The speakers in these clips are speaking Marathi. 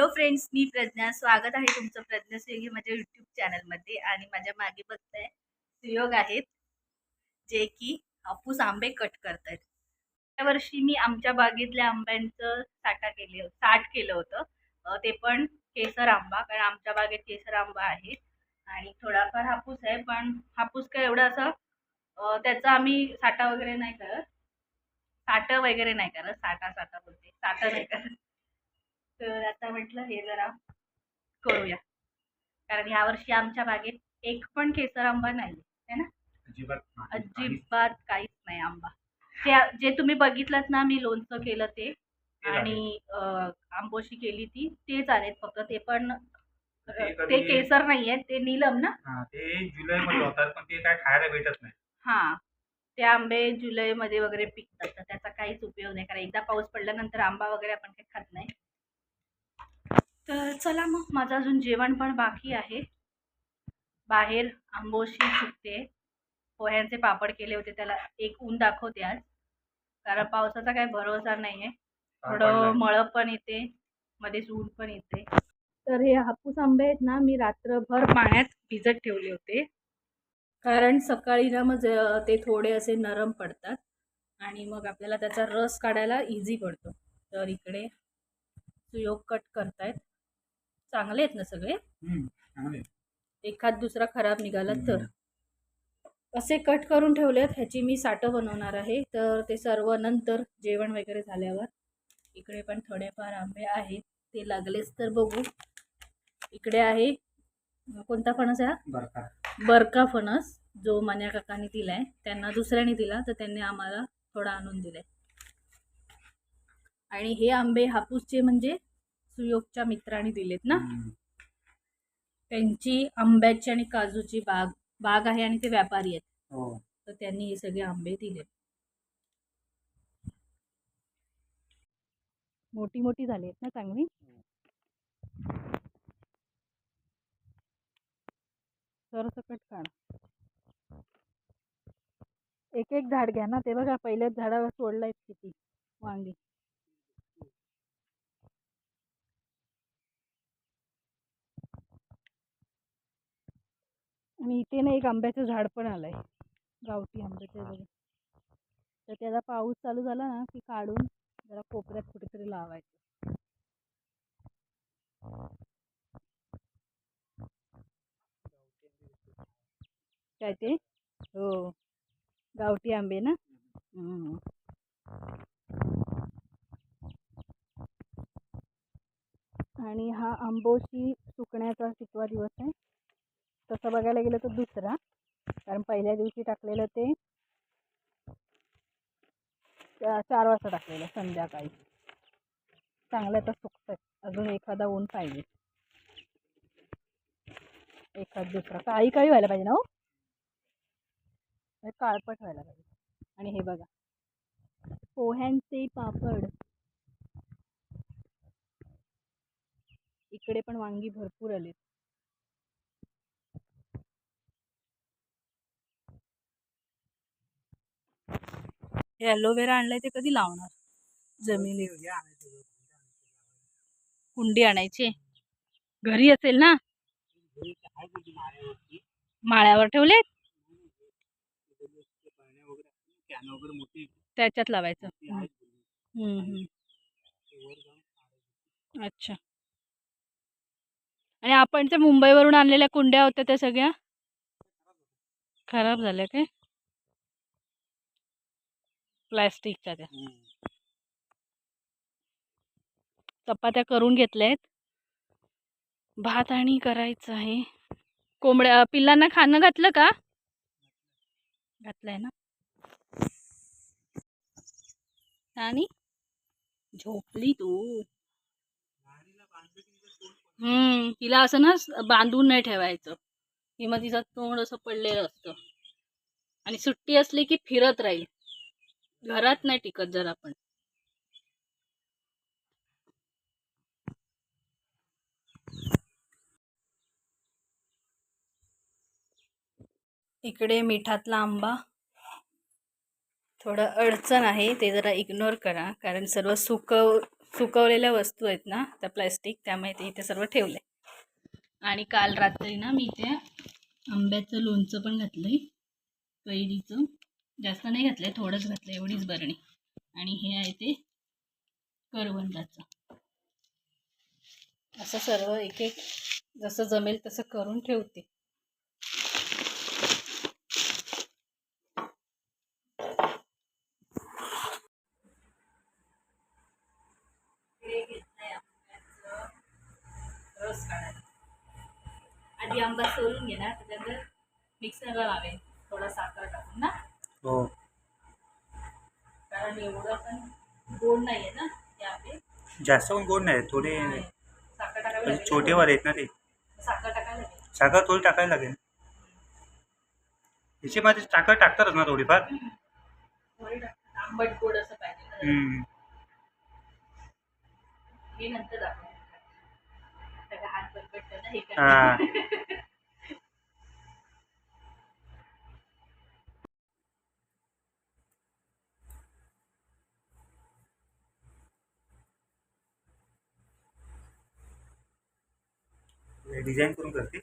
हॅलो फ्रेंड्स मी प्रज्ञा. स्वागत आहे तुमचं प्रज्ञा स्विगी माझ्या युट्यूब चॅनलमध्ये आणि माझ्या मागे बघताय सुयोग आहेत जे की हापूस आंबे कट करत आहेत त्या वर्षी मी आमच्या बागेतल्या आंब्यांचं साठा केले साठ केलं होतं. ते पण केसर आंबा कारण आमच्या बागेत केसर आंबा आहे आणि थोडाफार हापूस आहे पण हापूस काय एवढा असं त्याचा आम्ही साठा वगैरे नाही करत. साठं वगैरे नाही करत साठा साठा बोलते. साठा नाही करत. तर आता म्हटलं हे जरा करूया. कारण यावर्षी आमच्या बागेत एक पण केसर आंबा नाही है ना? अजिबात काहीच नाही आंबा. ते जे तुम्ही बघितलं ना मी लोणचं केलं ते आणि आंबोशी केली ती तेच आहेत फक्त. ते पण ते केसर नाही आहेत ते नीलम ना? हा, ते जुलै मध्ये होतात पण ते काय खायला भेटत नाही. हां ते आंबे जुलैमध्ये वगैरे पिकतात तर त्याचा काहीच उपयोग नाही. कारण एकदा पाऊस पडल्यानंतर आंबा वगैरे आपण काही खात नाही. तर चला मग माझं अजून जेवण पण बाकी आहे. बाहेर आंबोशी सुकते. पोह्यांचे पापड केले होते त्याला एक ऊन दाखवते आज. कारण पावसाचा काही भरोसा नाही आहे थोडं. मळं पण येते मध्येच ऊन पण येते. तर हे हापूस आंबे आहेत ना मी रात्रभर पाण्यात भिजत ठेवले होते. कारण सकाळी ना मग ते थोडे असे नरम पडतात. आणि मग आपल्याला त्याचा रस काढायला इझी पडतो. तर इकडे सुयोग कट करतायत. चांगले आहेत ना सगळे. एखाद दुसरा खराब निघाला तर? असे कट करून ठेवलेत ह्याची मी साठं बनवणार आहे. तर ते सर्व नंतर जेवण वगैरे झाल्यावर इकडे पण थोडेफार आंबे आहेत. ते लागलेच तर बघू. इकडे आहे कोणता फणस आहे हा? बरं का बरका फणस जो मन्या काकांनी दिलाय. त्यांना दुसऱ्याने दिला तर त्यांनी आम्हाला थोडा आणून दिलाय. आणि हे आंबे हापूसचे म्हणजे सुयोगच्या मित्रांनी दिलेत ना. त्यांची आंब्याची आणि काजूची बाग बाग आहे आणि ते व्यापारी आहेत. हो. तर त्यांनी हे सगळे आंबे दिले मोठी मोठी झाली आहेत ना चांगली? सरसकट काढ. एक एक झाड घ्या ना. ते बघा पहिल्याच झाडावर सोडलाय किती वांगी. आणि इथे ना एक आंब्याचं झाड पण आलंय. गावठी आंब्याचं बघा. तर त्याचा पाऊस चालू झाला ना की काढून जरा कोपऱ्यात कुठेतरी लावायचं. काय ते? हो. गावठी आंबे ना. आणि हा आंबोशी सुकण्याचा कितवा दिवस आहे? तसं बघायला गेलं तर दुसरा. कारण पहिल्या दिवशी टाकलेलं ते चार वाजता टाकलेलं संध्याकाळी. चांगलं तर सुकतं अजून एखादा ऊन पाहिजे. एखाद दुसरा. काळी काळी व्हायला पाहिजे ना हो? म्हणजे काळपट व्हायला पाहिजे. आणि हे बघा. पोह्यांचे पापड. इकडे पण वांगी भरपूर आली हे ॲलोवेरा आणलंय ते कधी लावणार? जमिनीत. कुंडी आणायची? घरी असेल ना? माळ्यावर ठेवले त्याच्यात लावायचं. अच्छा. आणि आपण त्या मुंबईवरून आणलेल्या कुंड्या होत्या त्या सगळ्या? खराब झाल्या काय? प्लॅस्टिकच्या त्या. चपात्या करून घेतल्या आहेत भात आणि करायचं आहे. कोंबड्या पिल्लांना खाणं घातलं का? घातलंय ना. आणि? झोपली तू. हम्म तिला असं ना बांधून नाही ठेवायचं. की मग तिचं तोंड असं पडलेलं असतं. आणि सुट्टी असली की फिरत राहील. घरात नाही टिकत जर आपण. इकडे मिठातला आंबा. थोडं अडचण आहे ते जरा इग्नोर करा कारण सर्व सुकव सुकवलेल्या वस्तू आहेत ना त्या प्लॅस्टिक त्यामुळे ते इथे सर्व ठेवले. आणि काल रात्री ना मी इथे आंब्याचं लोणचं पण घातलं आहे कैरीचं. जास्त नाही घातलं आहे थोडंच घातलं एवढीच बरणी. आणि हे आहे ते करवंदाचं. असं सर्व एक एक जसं जमेल तसं करून ठेवते. रस काढायला आधी आंबा सोलून घेणार त्याच्यानंतर मिक्सरला लावेल थोडा साखर टाकून ना. हो. कारण एवढं पण गोड नाही आहे ना ते जास्त पण गोड नाही थोडे. साखर टाकावी म्हणजे लागेल आहेत ना ते. साखर टाकायला लागेल. साखर थोडी टाकायला लागेल. याच्यामध्ये साखर टाकतातच ना थोडीफार. थोडी टाक- आंबट गोड असं पाहिजे ना. हम्म. हे नंतर दाखव त्याचा हात बटबट ना हे हा. डिझाईन करून करते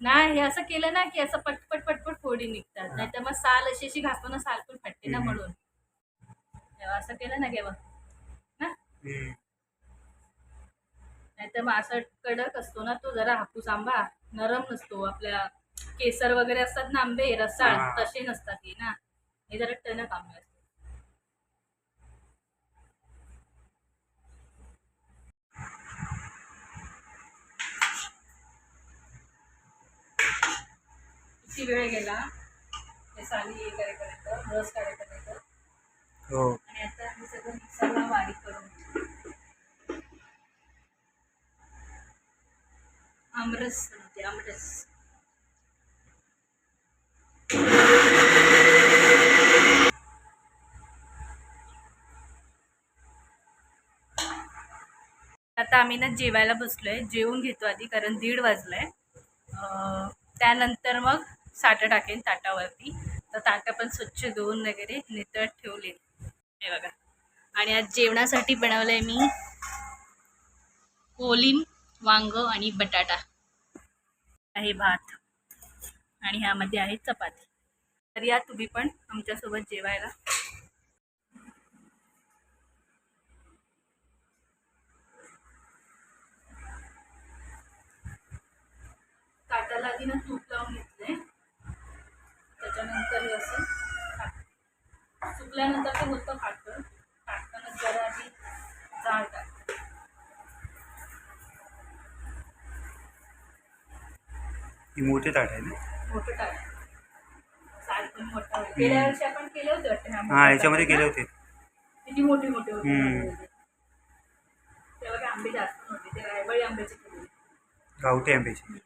नाही हे असं केलं ना की असं पटपट पटपट फोडी निघतात. नाही तर मग साल अशी अशी घासतो ना साल पण फाटते ना हम्म. म्हणून. तेव्हा असं केलं ना केव्हा? ना? हम्म. नाही तर मग असं कडक असतो ना तो जरा हापूस आंबा नरम नसतो. आपल्या केसर वगैरे असतात ना आंबे रसाळ हा. तसे नसतात हे ना. हे जरा टणक आंबे असतात. किती वेळ गेला? हे साली हे करेपर्यंत रस काढेपर्यंत. हो. आणि आता हे सगळं मिक्सरला बारीक करून घेऊ. आमरस बनवते आमरस. आता आम्ही ना जेवायला बसलोय. जेवून घेतो आधी कारण दीड वाजलंय. अं, त्यानंतर मग साठं टाकेन ताटावरती. तर ताटं पण स्वच्छ धुवून वगैरे नितळ ठेवले हे बघा. आणि आज जेवणासाठी बनवलंय मी कोलिम वांग आणि बटाटा. आहे भात. आणि ह्यामध्ये आहे चपाती. तर या तुम्ही पण आमच्यासोबत जेवायला. ताटाला आधी ना तूप लावून त्याच्यानंतर हे असं सुकल्यानंतर ते होतं फाटतं. टाकताना जरा आधी जाळ टाक. ही मोठे ताट आहे ना? मोठं टाक साल पण मोठा. गेल्या वर्षी आपण केले होते वाटतं ह्या हा मोठ्या याच्यामध्ये ताटात ना? होते. किती मोठे मोठे होते. हम्म. तेव्हा काही आंबे जास्त नव्हते. ते रायबळी आंब्याचे केले होते. गावठी आंब्याचे.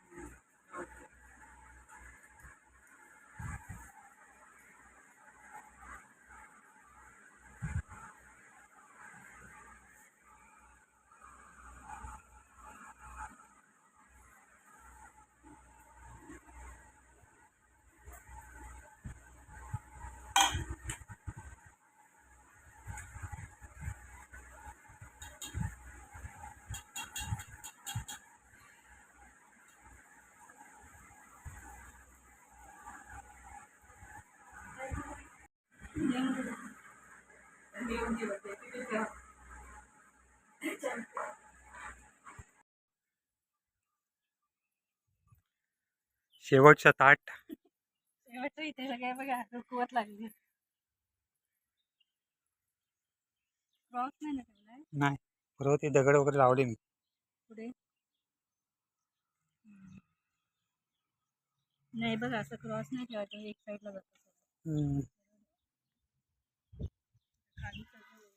शेवटचं ताट. शेवटचं इथे सगळे बघा रुकवत लागली. क्रॉस नाही बरोबर ते दगड वगैरे लावले मी. पुढे. नाही बघा असं क्रॉस नाही ठेवायचं एक साईडला हम्म. खाली सगळं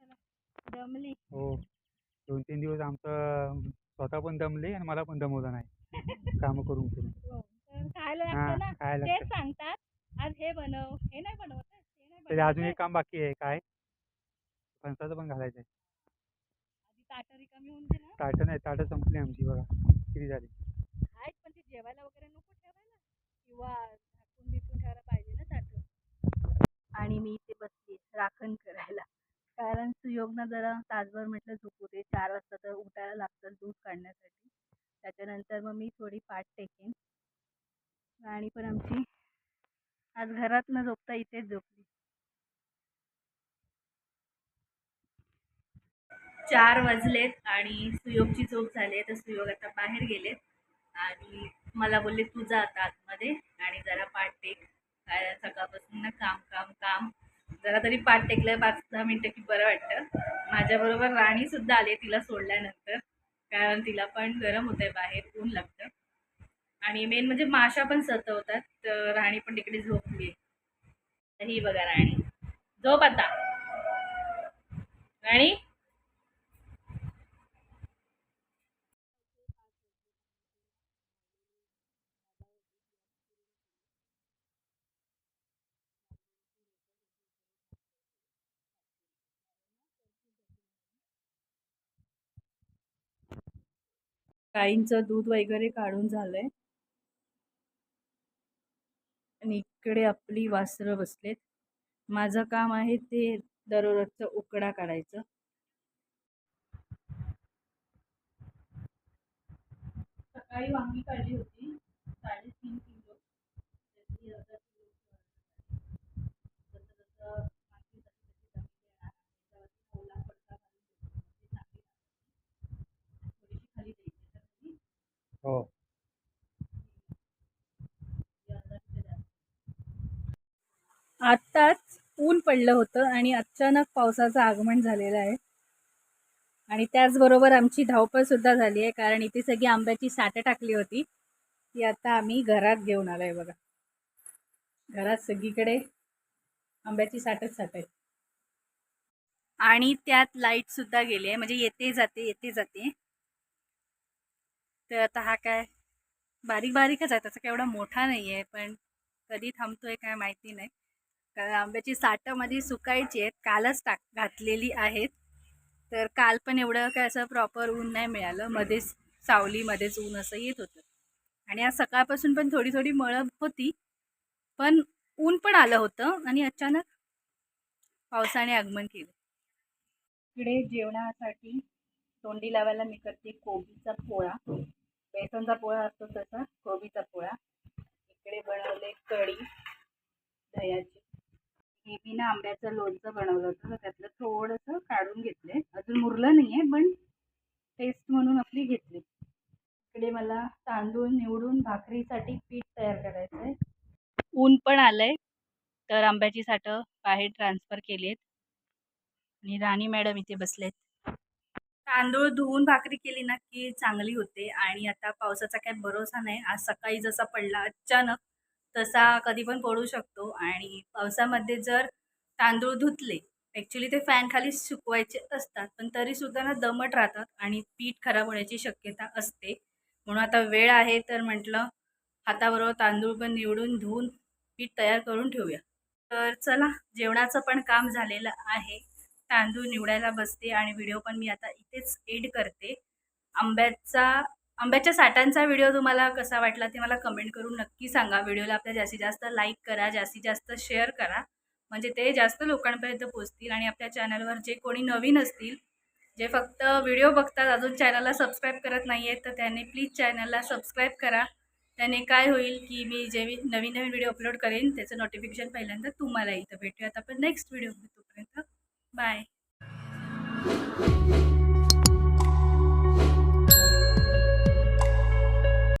चला, दमली. हो. दोन तीन दिवस आमचं स्वतः पण दमले आणि मला पण दमवलं नाही. कामं करून करून. हो, तर खायला हा लागतं ना. काय तेच लागतं. सांगतात. आज हे बनव हे नाही बनवत आहे, ते नाही तरी अजून एक काम बाकी आहे काय? फणसाचं पण घालायचं आहे. आधी ताटं रिकामी होऊन दे ना. ताटं नाही ताटं संपली आमची बघा. किती झाली? आहेत पण ते जेवायला वगैरे नको ठेवायला. किंवा झाकून बिकून ठेवायला पाहिजे ना ताटं. आणि मी इथे बसली राखण करायला. कारण सुयोगनं जरा तासभर म्हटलं झोपू दे. चार वाजता तर उठायला लागतं दूध काढण्यासाठी. त्याच्यानंतर मग मी थोडी पाठ टेकेन. राणी पण आमची आज घरात न झोपता इथेच झोपली. चार वाजलेत आणि सुयोगची झोप झाली तर सुयोग आता बाहेर गेलेत. आणि मला बोलले तू जा आता आतमध्ये आणि जरा पाठ टेक. काय सकाळपासून ना काम काम काम. जरा तरी पाठ टेकलं पाच दहा मिनटं की बरं वाटतं. माझ्याबरोबर राणीसुद्धा आली आहे तिला सोडल्यानंतर. कारण तिला पण गरम होतं आहे बाहेर ऊन लागतं. आणि मेन म्हणजे माशा पण सतवतात तर राणी पण तिकडे झोपली. आहे ही बघा राणी. झोप आता. राणी? गाईंचं दूध वगैरे काढून झालंय. आणि इकडे आपली वासरं बसलेत. माझं काम आहे ते दररोजचं उकडा काढायचं. सकाळी वांगी काढली होती. साडेतीन किलो त्यातली अर्धा किलो जसं जसं वांगी जशी जशी जमली येणार त्याच्यावरती ओला पडदा घालून द्यायचा. म्हणजे चांगली लागते. थोडीशी खाली द्यायची तर ती हो आत्ताच ऊन पडलं होतं आणि अचानक पावसाचं आगमन झालेलं आहे. आणि त्याचबरोबर आमची धावपळसुद्धा झाली आहे कारण इथे सगळी आंब्याची साठं टाकली होती. ती आता आम्ही घरात घेऊन आलो आहे बघा. घरात सगळीकडे आंब्याची साठच साठ आहे आणि त्यात लाईटसुद्धा गेली आहे. म्हणजे येते जाते येते जाते. तर आता हा काय बारीक बारीकच आहे. त्याचा काय एवढा मोठा नाही आहे पण कधी थांबतोय काय माहिती नाही. कारण आंब्याची साठं माझी सुकायची आहेत कालच टाक घातलेली आहेत. तर काल पण एवढं काय असं प्रॉपर ऊन नाही मिळालं. मध्येच सावलीमध्येच ऊन असं येत होतं. आणि आज सकाळपासून पण थोडी थोडी मळब होती. पण ऊन पण आलं होतं आणि अचानक पावसाने आगमन केलं. इकडे जेवणासाठी तोंडी लावायला मी करते कोबीचा पोळा. बेसनचा पोळा असतो तसा कोबीचा पोळा. इकडे बनवले कढी दह्याची हे मी ना आंब्याचं लोणचं बनवलं होतं. तर त्यातलं थोडंसं काढून घेतलंय. अजून मुरलं नाही आहे पण टेस्ट म्हणून आपली घेतली. इकडे मला तांदूळ निवडून भाकरीसाठी पीठ तयार करायचं आहे ऊन पण आलंय तर आंब्याची साठं बाहेर ट्रान्सफर केली आहेत आणि राणी मॅडम इथे बसलेत. तांदूळ धुवून भाकरी केली ना की चांगली होते. आणि आता पावसाचा काही भरोसा नाही. आज सकाळी जसा पडला अचानक तसा कधी पण पडू शकतो. आणि पावसामध्ये जर तांदूळ धुतले ॲक्च्युली ते फॅन खाली सुकवायचे असतात पण तरीसुद्धा ना दमट राहतात आणि पीठ खराब होण्याची शक्यता असते. म्हणून आता वेळ आहे तर म्हटलं हाताबरोबर तांदूळ पण निवडून धुवून पीठ तयार करून ठेवूया. तर चला जेवणाचं पण काम झालेलं आहे. तांदूळ निवडायला बसते आणि व्हिडिओ पण मी आता इथेच एड करते. आंब्याचा आंब्याच्या साठांचा व्हिडिओ तुम्हाला कसा वाटला ते मला कमेंट करून नक्की सांगा. व्हिडिओला आपल्या जास्तीत जास्त लाईक करा जास्तीत जास्त शेअर करा. म्हणजे ते जास्त लोकांपर्यंत पोचतील आणि आपल्या चॅनलवर जे कोणी नवीन असतील जे फक्त व्हिडिओ बघतात अजून चॅनलला सबस्क्राईब करत नाही आहेत तर त्यांनी प्लीज चॅनलला सबस्क्राईब करा. त्याने काय होईल की मी जे नवीन नवीन व्हिडिओ अपलोड करेन त्याचं नोटिफिकेशन पहिल्यांदा तुम्हाला येतं. भेटूयात आपण नेक्स्ट व्हिडिओ तोपर्यंत. बाय